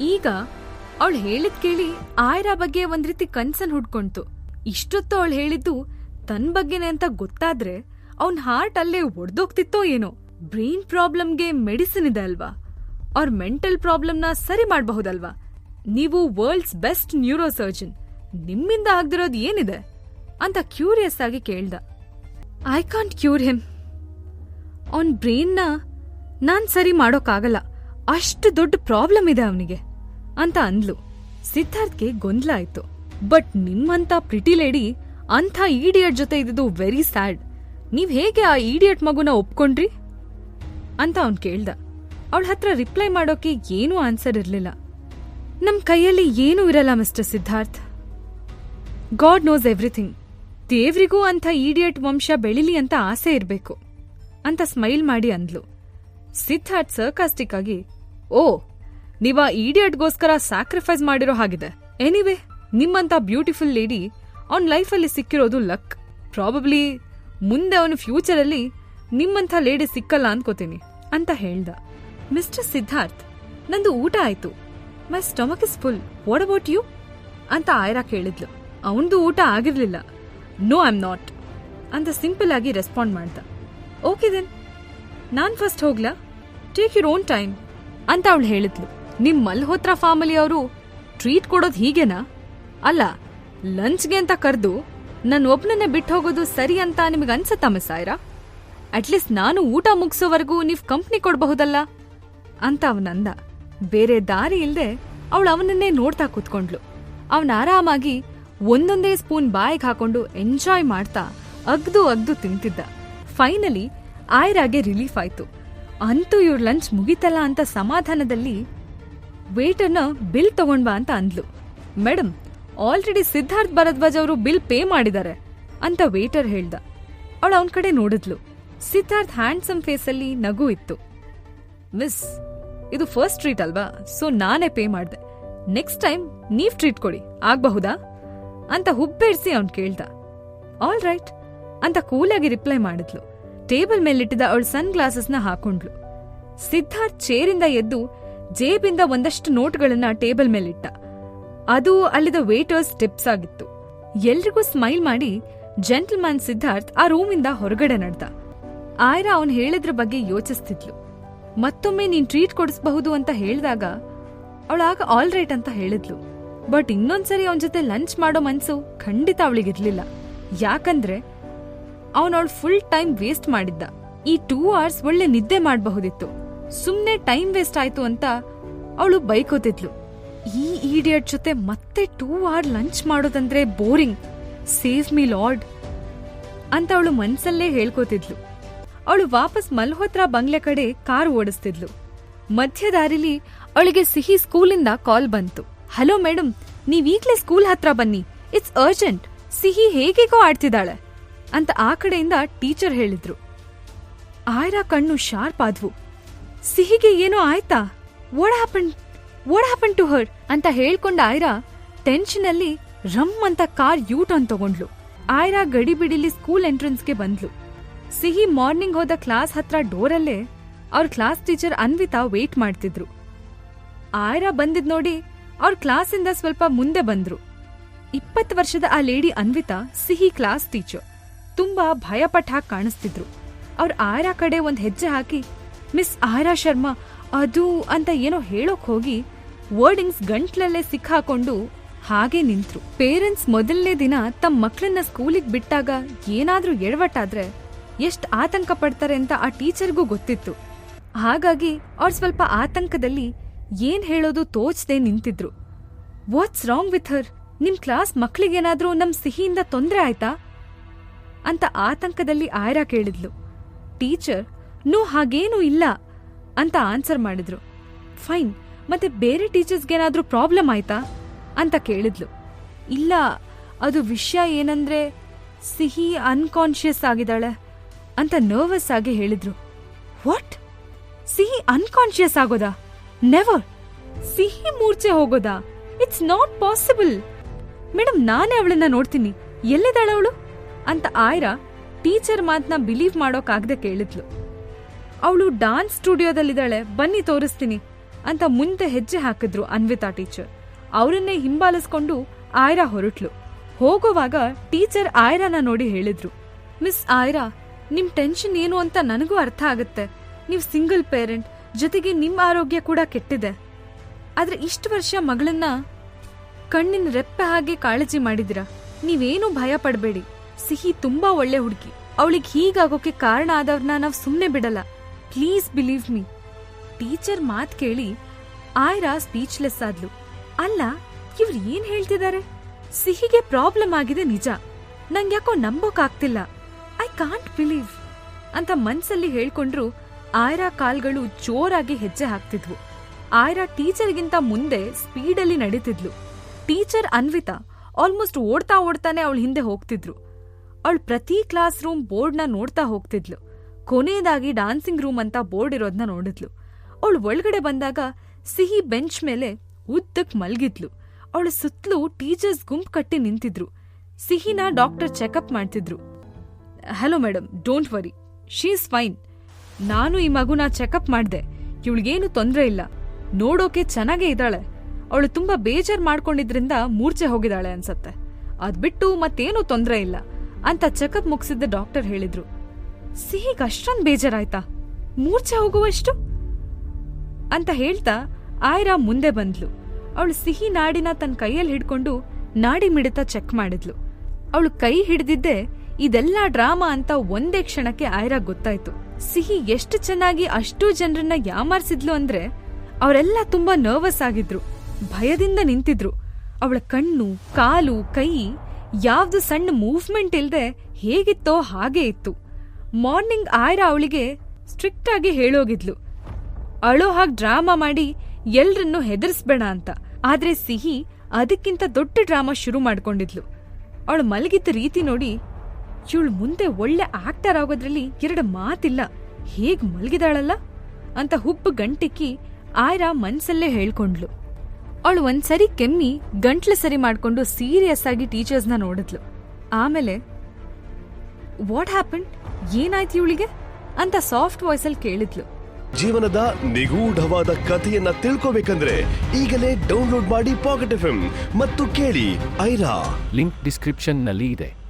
ಈಗ ಅವಳು ಹೇಳಿದ್ ಕೇಳಿ ಆಯ್ರಾ ಬಗ್ಗೆ ಒಂದ್ ರೀತಿ ಕನ್ಸನ್ ಹುಡ್ಕೊಂತು. ಇಷ್ಟೊತ್ತು ಅವಳು ಹೇಳಿದ್ದು ತನ್ ಬಗ್ಗೆನೆ ಅಂತ ಗೊತ್ತಾದ್ರೆ ಅವನ್ ಹಾರ್ಟ್ ಅಲ್ಲೇ ಒಡ್ದೋಗ್ತಿತ್ತೋ ಏನೋ. ಬ್ರೈನ್ ಪ್ರಾಬ್ಲಮ್ಗೆ ಮೆಡಿಸಿನ್ ಇದೆ ಅಲ್ವಾ? ಅವ್ರ ಮೆಂಟಲ್ ಪ್ರಾಬ್ಲಮ್ನ ಸರಿ ಮಾಡಬಹುದಲ್ವಾ? ನೀವು ವರ್ಲ್ಡ್ಸ್ ಬೆಸ್ಟ್ ನ್ಯೂರೋ ಸರ್ಜನ್ ನಿಮ್ಮಿಂದ ಆಗ್ದಿರೋದು ಏನಿದೆ? ಅಂತ ಕ್ಯೂರಿಯಸ್ ಆಗಿ ಕೇಳ್ದ. ಐ ಕಾಂಟ್ ಕ್ಯೂರ್ ಹಿಮ್ ಅವನ್ ಬ್ರೈನ್ನ ನಾನ್ ಸರಿ ಮಾಡೋಕ್ಕಾಗಲ್ಲ. ಅಷ್ಟು ದೊಡ್ಡ ಪ್ರಾಬ್ಲಮ್ ಇದೆ ಅವನಿಗೆ ಅಂತ ಅಂದ್ಲು. ಸಿದ್ಧಾರ್ಥ್ಗೆ ಗೊಂದಲ ಆಯ್ತು. ಬಟ್ ನಿಮ್ಮಂತ ಪ್ರಿಟಿ ಲೇಡಿ ಅಂಥ ಈಡಿಯಟ್ ಜೊತೆ ಇದ್ದಿದ್ದು ವೆರಿ ಸ್ಯಾಡ್ ನೀವ್ ಹೇಗೆ ಆ ಈಡಿಯಟ್ ಮಗುನ ಒಪ್ಕೊಂಡ್ರಿ? ಅಂತ ಅವ್ನ್ ಕೇಳ್ದ. ಅವಳ ಹತ್ರ ರಿಪ್ಲೈ ಮಾಡೋಕೆ ಏನೂ ಆನ್ಸರ್ ಇರಲಿಲ್ಲ. ನಮ್ ಕೈಯಲ್ಲಿ ಏನೂ ಇರಲ್ಲ mister Siddharth. God knows everything ದೇವ್ರಿಗೂ ಅಂಥ ಈಡಿಯಟ್ ವಂಶ ಬೆಳಿಲಿ ಅಂತ ಆಸೆ ಇರ್ಬೇಕು ಅಂತ ಸ್ಮೈಲ್ ಮಾಡಿ ಅಂದ್ಲು. ಸಿದ್ಧಾರ್ಥ್ ಸರ್ಕಾಸ್ಟಿಕ್ ಆಗಿ ಓ, ನೀವ ಈಡಿಯಟ್ಗೋಸ್ಕರ ಸ್ಯಾಕ್ರಿಫೈಸ್ ಮಾಡಿರೋ ಹಾಗಿದೆ. ಎನಿವೆ ನಿಮ್ಮಂತ ಬ್ಯೂಟಿಫುಲ್ ಲೇಡಿ ಅವ್ನ ಲೈಫಲ್ಲಿ ಸಿಕ್ಕಿರೋದು ಲಕ್ ಪ್ರಾಬಬ್ಲಿ ಮುಂದೆ ಅವನ ಫ್ಯೂಚರಲ್ಲಿ ನಿಮ್ಮಂಥ ಲೇಡಿ ಸಿಕ್ಕಲ್ಲ ಅನ್ಕೋತೀನಿ ಅಂತ ಹೇಳ್ದ. ಮಿಸ್ಟರ್ ಸಿದ್ಧಾರ್ಥ್ ನಂದು ಊಟ ಆಯ್ತು. My stomach is full what about you ಅಂತ ಆಯ್ರಾ ಕೇಳಿದ್ಲು. ಅವನದು ಊಟ ಆಗಿರ್ಲಿಲ್ಲ. ನೋ ಐ ಆಮ್ ನಾಟ್ ಅಂತ ಸಿಂಪಲ್ ಆಗಿ ರೆಸ್ಪಾಂಡ್ ಮಾಡ್ದ. ಓಕೆ ದೆನ್ ನಾನು ಫಸ್ಟ್ ಹೋಗ್ಲಾ? ಟೇಕ್ ಯುರ್ ಓನ್ ಟೈಮ್ ಅಂತ ಅವಳು ಹೇಳಿದ್ಲು. ನಿಮ್ ಮಲ್ಹೋತ್ರ ಫ್ಯಾಮಿಲಿ ಅವರು ಟ್ರೀಟ್ ಕೊಡೋದು ಹೀಗೆನಾ? ಅಲ್ಲ ಲಂಚ್ಗೆ ಅಂತ ಕರೆದು ನನ್ನ ಒಬ್ಬನನ್ನೇ ಬಿಟ್ಟು ಹೋಗೋದು ಸರಿ ಅಂತ ನಿಮಗೆ ಅನ್ಸುತ್ತಾ ಮಿಸ್ ಅಟ್ಲೀಸ್ಟ್ ನಾನು ಊಟ ಮುಗಿಸೋವರೆಗೂ ನೀವು ಕಂಪ್ನಿ ಕೊಡಬಹುದಲ್ಲ? ಅಂತ ಅವನಂದ ಬೇರೆ ದಾರಿ ಇಲ್ಲದೆ ಅವಳು ಅವನನ್ನೇ ನೋಡ್ತಾ ಕೂತ್ಕೊಂಡ್ಲು ಅವನ ಆರಾಮಾಗಿ ಒಂದೊಂದೇ ಸ್ಪೂನ್ ಬಾಯಿಗೆ ಹಾಕೊಂಡು ಎಂಜಾಯ್ ಮಾಡ್ತಾ ಅಗ್ದು ಅಗ್ದು ತಿಂತಿದ್ದ. ಫೈನಲಿ ಆಯ್ರಾಗೆ ರಿಲೀಫ್ ಆಯ್ತು. ಅಂತೂ ಇವ್ರ ಲಂಚ್ ಮುಗಿತಲ್ಲ ಅಂತ ಸಮಾಧಾನದಲ್ಲಿ ವೇಟರ್ನ ಬಿಲ್ ತಗೊಂಡ್ಬಾ ಅಂತ ಅಂದ್ಲು. ಮೇಡಮ್ ಆಲ್ರೆಡಿ ಸಿದ್ಧಾರ್ಥ್ ಭರದ್ವಾಜ್ ಅವರು ಬಿಲ್ ಪೇ ಮಾಡಿದ್ದಾರೆ ಅಂತ ವೇಟರ್ ಹೇಳ್ದ. ಅವಳು ಅವನ ಕಡೆ ನೋಡಿದ್ಲು. ಸಿದ್ಧಾರ್ಥ್ ಹ್ಯಾಂಡ್ಸಮ್ ಫೇಸಲ್ಲಿ ನಗು ಇತ್ತು. ಮಿಸ್ ಇದು ಫಸ್ಟ್ ಟ್ರೀಟ್ ಅಲ್ವಾ? ಸೊ ನಾನೇ ಪೇ ಮಾಡ್ದೆ. ನೆಕ್ಸ್ಟ್ ಟೈಮ್ ನೀವ್ ಟ್ರೀಟ್ ಕೊಡಿ. ಆಗ್ಬಹುದಾ? ಅಂತ ಹುಬ್ಬೇಡ್ಸಿ ಅವ್ನ್ ಕೇಳ್ದ. ಆಲ್ ರೈಟ್ ಅಂತ ಕೂಲಾಗಿ ರಿಪ್ಲೈ ಮಾಡಿದ್ಲು. ಟೇಬಲ್ ಮೇಲಿಟ್ಟಿದ್ದ ಅವಳು ಸನ್ ಗ್ಲಾಸಸ್ನ ಹಾಕೊಂಡ್ಳು. ಸಿದ್ಧಾರ್ಥ್ ಚೇರಿಂದ ಎದ್ದು ಜೇಬಿಂದ ಒಂದಷ್ಟು ನೋಟ್ಗಳನ್ನ ಟೇಬಲ್ ಮೇಲಿಟ್ಟ. ಅದು ಅಲ್ಲಿದ್ದ ವೇಟರ್ಸ್ ಟಿಪ್ಸ್ ಆಗಿತ್ತು. ಎಲ್ರಿಗೂ ಸ್ಮೈಲ್ ಮಾಡಿ ಜೆಂಟಲ್ಮ್ಯಾನ್ ಸಿದ್ಧಾರ್ಥ್ ಆ ರೂಮಿಂದ ಹೊರಗಡೆ ನಡೆದ. ಆಯ್ರಾ ಅವನು ಹೇಳಿದ್ರ ಬಗ್ಗೆ ಯೋಚಿಸ್ತಿದ್ಲು. ಮತ್ತೊಮ್ಮೆ ನೀನ್ ಟ್ರೀಟ್ ಕೊಡಿಸಬಹುದು ಅಂತ ಹೇಳಿದಾಗ ಅವಳಾಗ ಆಲ್ ರೈಟ್ ಅಂತ ಹೇಳಿದ್ಲು. ಬಟ್ ಇನ್ನೊಂದ್ಸರಿ ಅವನ ಜೊತೆ ಲಂಚ್ ಮಾಡೋ ಮನ್ಸು ಖಂಡಿತ ಅವಳಿಗಿರ್ಲಿಲ್ಲ. ಯಾಕಂದ್ರೆ ಅವನವಳು ಫುಲ್ ಟೈಮ್ ವೇಸ್ಟ್ ಮಾಡಿದ್ದ. ಈ ಟೂ ಅವರ್ಸ್ ಒಳ್ಳೆ ನಿದ್ದೆ ಮಾಡಬಹುದಿತ್ತು. ಸುಮ್ಮನೆ ಟೈಮ್ ವೇಸ್ಟ್ ಆಯ್ತು ಅಂತ ಅವಳು ಬೈಕೋತಿದ್ಲು. ಈ ಈಡಿಯಟ್ ಜೊತೆ ಮತ್ತೆ ಟೂ ಅವರ್ ಲಂಚ್ ಮಾಡೋದಂದ್ರೆ ಬೋರಿಂಗ್ ಸೇವ್ ಮೀ ಲಾರ್ಡ್ ಅಂತ ಅವಳು ಮನ್ಸಲ್ಲೇ ಹೇಳ್ಕೋತಿದ್ಲು. ಅವಳು ವಾಪಸ್ ಮಲ್ಹೋತ್ರ ಬಂಗ್ಲೆ ಕಡೆ ಕಾರ್ ಓಡಿಸ್ತಿದ್ಲು. ಮಧ್ಯದಾರಿಲಿ ಅವಳಿಗೆ ಸಿಹಿ ಸ್ಕೂಲಿಂದ ಕಾಲ್ ಬಂತು. ಹಲೋ ಮೇಡಮ್ ನೀವೀಗ್ಲೇ ಸ್ಕೂಲ್ ಹತ್ರ ಬನ್ನಿ. ಇಟ್ಸ್ ಅರ್ಜೆಂಟ್ ಸಿಹಿ ಹೇಗೇಗೋ ಆಡ್ತಿದ್ದಾಳೆ. ಅಂತ ಆ ಕಡೆಯಿಂದ ಟೀಚರ್ ಹೇಳಿದ್ರು. ಆಯ್ರಾ ಕಣ್ಣು ಶಾರ್ಪ್ ಆದ್ವು. ಸಿಹಿಗೆ ಏನೋ ಆಯ್ತಾ? Happen what happen to her ಅಂತ ಹೇಳ್ಕೊಂಡ ಆಯ್ರಾ ಟೆನ್ಷನ್ ಅಲ್ಲಿ ರಮ್ ಅಂತ ಕಾರ್ ಯೂ ಟರ್ನ್ ತಗೊಂಡ್ಲು. ಆಯ್ರಾ ಗಡಿಬಿಡಿಲಿ ಸ್ಕೂಲ್ ಎಂಟ್ರೆನ್ಸ್ಗೆ ಬಂದ್ಲು. ಸಿಹಿ ಮಾರ್ನಿಂಗ್ ಹೋದ ಕ್ಲಾಸ್ ಹತ್ರ ಡೋರಲ್ಲೇ ಅವ್ರ ಕ್ಲಾಸ್ ಟೀಚರ್ ಅನ್ವಿತಾ ವೇಟ್ ಮಾಡ್ತಿದ್ರು. ಆಯ್ರಾ ಬಂದಿದ್ ನೋಡಿ ಅವ್ರ ಕ್ಲಾಸಿಂದ ಸ್ವಲ್ಪ ಮುಂದೆ ಬಂದ್ರು. ಇಪ್ಪತ್ತು ವರ್ಷದ ಆ ಲೇಡಿ ಅನ್ವಿತಾ ಸಿಹಿ ಕ್ಲಾಸ್ ಟೀಚರ್. ತುಂಬಾ ಭಯಪಟ್ಟ ಹಾಗೆ ಕಾಣಿಸ್ತಿದ್ರು. ಅವ್ರ ಆರಾ ಕಡೆ ಒಂದ್ ಹೆಜ್ಜೆ ಹಾಕಿ, ಮಿಸ್ ಆರಾ ಶರ್ಮಾ, ಅದು ಅಂತ ಏನೋ ಹೇಳೋಕ್ ಹೋಗಿ ವರ್ಡಿಂಗ್ಸ್ ಗಂಟ್ಲಲ್ಲೇ ಸಿಕ್ಕಾಕೊಂಡು ಹಾಗೆ ನಿಂತ್ರು. ಪೇರೆಂಟ್ಸ್ ಮೊದಲನೇ ದಿನ ತಮ್ಮ ಮಕ್ಕಳನ್ನ ಸ್ಕೂಲಿಗೆ ಬಿಟ್ಟಾಗ ಏನಾದ್ರೂ ಎಡವಟ್ಟಾದ್ರೆ ಎಷ್ಟ್ ಆತಂಕ ಪಡ್ತಾರೆ ಅಂತ ಆ ಟೀಚರ್ಗೂ ಗೊತ್ತಿತ್ತು. ಹಾಗಾಗಿ ಅವ್ರು ಸ್ವಲ್ಪ ಆತಂಕದಲ್ಲಿ ಏನ್ ಹೇಳೋದು ತೋಚದೆ ನಿಂತಿದ್ರು. What's wrong with her? ನಿಮ್ ಕ್ಲಾಸ್ ಮಕ್ಳಿಗೇನಾದ್ರೂ ನಮ್ ಸಿಹಿಯಿಂದ ತೊಂದ್ರೆ ಆಯ್ತಾ? ಅಂತ ಆತಂಕದಲ್ಲಿ ಆಯ್ರಾ ಕೇಳಿದ್ಲು. ಟೀಚರ್, ನೋ ಹಾಗೇನೂ ಇಲ್ಲ ಅಂತ ಆನ್ಸರ್ ಮಾಡಿದ್ರು. ಫೈನ್, ಮತ್ತೆ ಬೇರೆ ಟೀಚರ್ಸ್ಗೇನಾದರೂ ಪ್ರಾಬ್ಲಮ್ ಆಯ್ತಾ? ಅಂತ ಕೇಳಿದ್ಲು. ಇಲ್ಲ, ಅದು ವಿಷಯ ಏನಂದ್ರೆ ಸಿಹಿ ಅನ್ಕಾನ್ಷಿಯಸ್ ಆಗಿದ್ದಾಳೆ ಅಂತ ನರ್ವಸ್ ಆಗಿ ಹೇಳಿದ್ರು. ವಾಟ್? ಸಿಹಿ ಅನ್ಕಾನ್ಷಿಯಸ್ ಆಗೋದಾ? ನೆವರ್! ಸಿಹಿ ಮೂರ್ಛೆ ಹೋಗೋದಾ? It's not possible. ಮೇಡಮ್, ನಾನೇ ಅವಳನ್ನ ನೋಡ್ತೀನಿ. ಎಲ್ಲಿದ್ದಾಳೆ ಅವಳು? ಅಂತ ಆಯ್ರಾ ಟೀಚರ್ ಮಾತನ್ನ ಬಿಲೀವ್ ಮಾಡೋಕ್ಕಾಗದೆ ಕೇಳಿದ್ಲು. ಅವಳು ಡಾನ್ಸ್ ಸ್ಟುಡಿಯೋದಲ್ಲಿದ್ದಾಳೆ, ಬನ್ನಿ ತೋರಿಸ್ತೀನಿ ಅಂತ ಮುಂದೆ ಹೆಜ್ಜೆ ಹಾಕಿದ್ರು ಅನ್ವಿತಾ ಟೀಚರ್. ಅವರನ್ನೇ ಹಿಂಬಾಲಿಸ್ಕೊಂಡು ಆಯ್ರಾ ಹೊರಟ್ಲು. ಹೋಗುವಾಗ ಟೀಚರ್ ಆಯ್ರಾನ ನೋಡಿ ಹೇಳಿದ್ರು, ಮಿಸ್ ಆಯ್ರಾ, ನಿಮ್ ಟೆನ್ಷನ್ ಏನು ಅಂತ ನನಗೂ ಅರ್ಥ ಆಗುತ್ತೆ. ನೀವು ಸಿಂಗಲ್ ಪೇರೆಂಟ್, ಜೊತೆಗೆ ನಿಮ್ಮ ಆರೋಗ್ಯ ಕೂಡ ಕೆಟ್ಟಿದೆ. ಆದ್ರೆ ಇಷ್ಟು ವರ್ಷ ಮಗಳನ್ನ ಕಣ್ಣಿನ ರೆಪ್ಪೆ ಹಾಗೆ ಕಾಳಜಿ ಮಾಡಿದಿರ ನೀವೇನು ಭಯ ಪಡಬೇಡಿ. ಸಿಹಿ ತುಂಬಾ ಒಳ್ಳೆ ಹುಡುಗಿ. ಅವಳಿಗೆ ಹೀಗಾಗೋಕೆ ಕಾರಣ ಆದವ್ರನ್ನ ನಾವ್ ಸುಮ್ನೆ ಬಿಡಲ್ಲ. Please believe me. ಟೀಚರ್ ಮಾತ್ ಕೇಳಿ ಆಯ್ರಾ ಸ್ಪೀಚ್ಲೆಸ್ ಆದ್ಲು. ಅಲ್ಲ, ಇವ್ರು ಏನ್ ಹೇಳ್ತಿದ್ದಾರೆ ಸಿಹಿಗೆ ಪ್ರಾಬ್ಲಮ್ ಆಗಿದೆ ನಿಜ. ನಂಗ್ಯಾಕೋ ನಂಬೋಕಾಗ್ತಿಲ್ಲ ಐ ಕಾಂಟ್ ಬಿಲೀವ್ ಅಂತ ಮನ್ಸಲ್ಲಿ ಹೇಳ್ಕೊಂಡ್ರು ಆಯ್ರಾ ಕಾಲ್ಗಳು ಜೋರಾಗಿ ಹೆಜ್ಜೆ ಹಾಕ್ತಿದ್ವು. ಆಯ್ರಾ ಟೀಚರ್ಗಿಂತ ಮುಂದೆ ಸ್ಪೀಡಲ್ಲಿ ನಡೀತಿದ್ಲು. ಟೀಚರ್ ಅನ್ವಿತಾ ಆಲ್ಮೋಸ್ಟ್ ಓಡ್ತಾ ಓಡ್ತಾನೆ ಅವಳ ಹಿಂದೆ ಹೋಗ್ತಿದ್ರು. ಅವಳು ಪ್ರತಿ ಕ್ಲಾಸ್ ರೂಮ್ ಬೋರ್ಡ್ನ ನೋಡ್ತಾ ಹೋಗ್ತಿದ್ಲು. ಕೊನೆಯದಾಗಿ ಡಾನ್ಸಿಂಗ್ ರೂಮ್ ಅಂತ ಬೋರ್ಡ್ ಇರೋದನ್ನ ನೋಡಿದ್ಲು. ಅವಳು ಒಳಗಡೆ ಬಂದಾಗ ಸಿಹಿ ಬೆಂಚ್ ಮೇಲೆ ಉದ್ದಕ್ ಮಲ್ಗಿದ್ಲು. ಅವಳು ಸುತ್ತಲೂ ಟೀಚರ್ಸ್ ಗುಂಪು ಕಟ್ಟಿ ನಿಂತಿದ್ರು. ಸಿಹಿನ ಡಾಕ್ಟರ್ ಚೆಕಪ್ ಮಾಡ್ತಿದ್ರು. Hello madam don't worry. She's fine. ನಾನು ಈ ಮಗುನ ಚೆಕಪ್ ಮಾಡ್ದೆ. ಇವಳಿಗೇನು ತೊಂದ್ರೆ ಇಲ್ಲ. ನೋಡೋಕೆ ಚೆನ್ನಾಗೇ ಇದ್ದಾಳೆ. ಅವಳು ತುಂಬಾ ಬೇಜಾರ್ ಮಾಡ್ಕೊಂಡಿದ್ರಿಂದ ಮೂರ್ಛೆ ಹೋಗಿದ್ದಾಳೆ ಅನ್ಸತ್ತೆ. ಅದ್ಬಿಟ್ಟು ಮತ್ತೇನು ತೊಂದ್ರೆ ಇಲ್ಲ. ಅಂತ ಚೆಕಪ್ ಮುಗಿಸಿದ್ದ ಡಾಕ್ಟರ್ ಹೇಳಿದ್ರು. ಸಿಹಿಗೆ ಅಷ್ಟೊಂದು ಬೇಜಾರಾಯ್ತಾ? ಮೂರ್ಛೆ ಹೋಗುವಷ್ಟು ಅಂತ ಹೇಳ್ತಾ ಆಯ್ರಾ ಮುಂದೆ ಬಂದ್ಲು. ಅವಳು ಸಿಹಿ ನಾಡಿನ ತನ್ನ ಕೈಯಲ್ಲಿ ಹಿಡ್ಕೊಂಡು ನಾಡಿ ಮಿಡಿತ ಚೆಕ್ ಮಾಡಿದ್ಲು. ಅವಳು ಕೈ ಹಿಡಿದಿದ್ದೆ ಇದೆಲ್ಲ ಡ್ರಾಮಾ ಅಂತ ಒಂದೇ ಕ್ಷಣಕ್ಕೆ ಆಯ್ರಾ ಗೊತ್ತಾಯ್ತು. ಸಿಹಿ ಎಷ್ಟು ಚೆನ್ನಾಗಿ ಅಷ್ಟೂ ಜನರನ್ನ ಯಾಮಾರ್ಸಿದ್ಲು ಅಂದ್ರೆ ಅವರೆಲ್ಲ ತುಂಬಾ ನರ್ವಸ್ ಆಗಿದ್ರು. ಭಯದಿಂದ ನಿಂತಿದ್ರು. ಅವಳ ಕಣ್ಣು, ಕಾಲು, ಕೈ ಯಾವ್ದು ಸಣ್ಣ ಮೂವ್ಮೆಂಟ್ ಇಲ್ದೆ ಹೇಗಿತ್ತೋ ಹಾಗೆ ಇತ್ತು. ಮಾರ್ನಿಂಗ್ ಆಯ್ರಾ ಅವಳಿಗೆ ಸ್ಟ್ರಿಕ್ಟ್ ಆಗಿ ಹೇಳೋಗಿದ್ಲು. ಅಳೋ ಹಾಗೆ ಡ್ರಾಮಾ ಮಾಡಿ ಎಲ್ರನ್ನೂ ಹೆದರ್ಸ್ಬೇಡ ಅಂತ. ಆದ್ರೆ ಸಿಹಿ ಅದಕ್ಕಿಂತ ದೊಡ್ಡ ಡ್ರಾಮಾ ಶುರು ಮಾಡ್ಕೊಂಡಿದ್ಲು. ಅವಳು ಮಲಗಿದ್ದ ರೀತಿ ನೋಡಿ ಇವಳು ಮುಂದೆ ಒಳ್ಳೆ ಆಕ್ಟರ್ ಆಗೋದ್ರಲ್ಲಿ ಎರಡು ಮಾತಿಲ್ಲ. ಹೇಗ್ ಮಲಗಿದಾಳಲ್ಲ ಅಂತ ಹುಬ್ಬು ಗಂಟಿಕ್ಕಿ ಆಯ್ರಾ ಮನ್ಸಲ್ಲೇ ಹೇಳ್ಕೊಂಡ್ಲು. ಅವಳು ಒಂದ್ಸರಿ ಕೆಮ್ಮಿ ಗಂಟ್ಲು ಸರಿ ಮಾಡಿಕೊಂಡು ಸೀರಿಯಸ್ ಆಗಿ ಟೀಚರ್ಸ್ನ ನೋಡಿದ್ಲು. ಆಮೇಲೆ ವಾಟ್ ಹ್ಯಾಪನ್ ಏನಾಯ್ತು ಇವಳಿಗೆ? ಅಂತ ಸಾಫ್ಟ್ ವಾಯ್ಸಲ್ಲಿ ಕೇಳಿದ್ಲು. ಜೀವನದ ನಿಗೂಢವಾದ ಕಥೆಯನ್ನ ತಿಳ್ಕೋಬೇಕಂದ್ರೆ ಈಗಲೇ ಡೌನ್ಲೋಡ್ ಮಾಡಿ ಪಾಕೆಟ್ ಎಫ್ ಮತ್ತು ಕೇಳಿ ಐರಾ. ಲಿಂಕ್ ಡಿಸ್ಕ್ರಿಪ್ಷನ್ನಲ್ಲಿ ಇದೆ.